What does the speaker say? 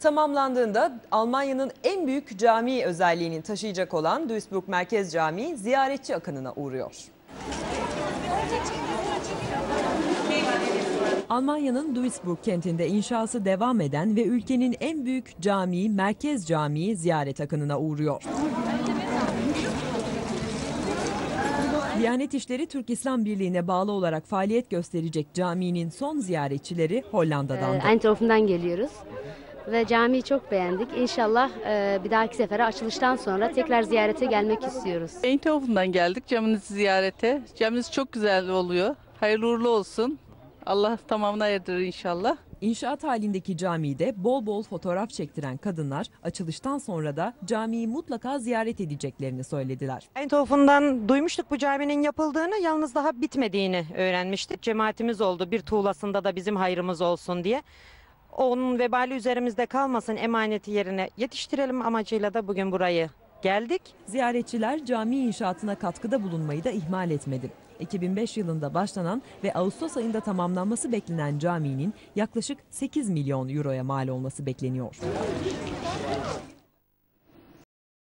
Tamamlandığında Almanya'nın en büyük cami özelliğini taşıyacak olan Duisburg Merkez Camii ziyaretçi akınına uğruyor. Almanya'nın Duisburg kentinde inşası devam eden ve ülkenin en büyük camii Merkez Camii ziyaret akınına uğruyor. Diyanet İşleri Türk İslam Birliği'ne bağlı olarak faaliyet gösterecek caminin son ziyaretçileri Hollanda'dandı. Ee, Eindhoven'dan geliyoruz. Ve camiyi çok beğendik. İnşallah e, bir dahaki sefere açılıştan sonra tekrar ziyarete gelmek istiyoruz. Eindhoven'dan geldik camınızı ziyarete. Camınız çok güzel oluyor. Hayırlı uğurlu olsun. Allah tamamına erdirir inşallah. İnşaat halindeki camide bol bol fotoğraf çektiren kadınlar açılıştan sonra da camiyi mutlaka ziyaret edeceklerini söylediler. Eindhoven'dan duymuştuk bu caminin yapıldığını yalnız daha bitmediğini öğrenmiştik. Cemaatimiz oldu bir tuğlasında da bizim hayrımız olsun diye. Onun vebali üzerimizde kalmasın emaneti yerine yetiştirelim amacıyla da bugün burayı geldik. Ziyaretçiler cami inşaatına katkıda bulunmayı da ihmal etmedi. 2005 yılında başlanan ve Ağustos ayında tamamlanması beklenen caminin yaklaşık 8 milyon euroya mal olması bekleniyor.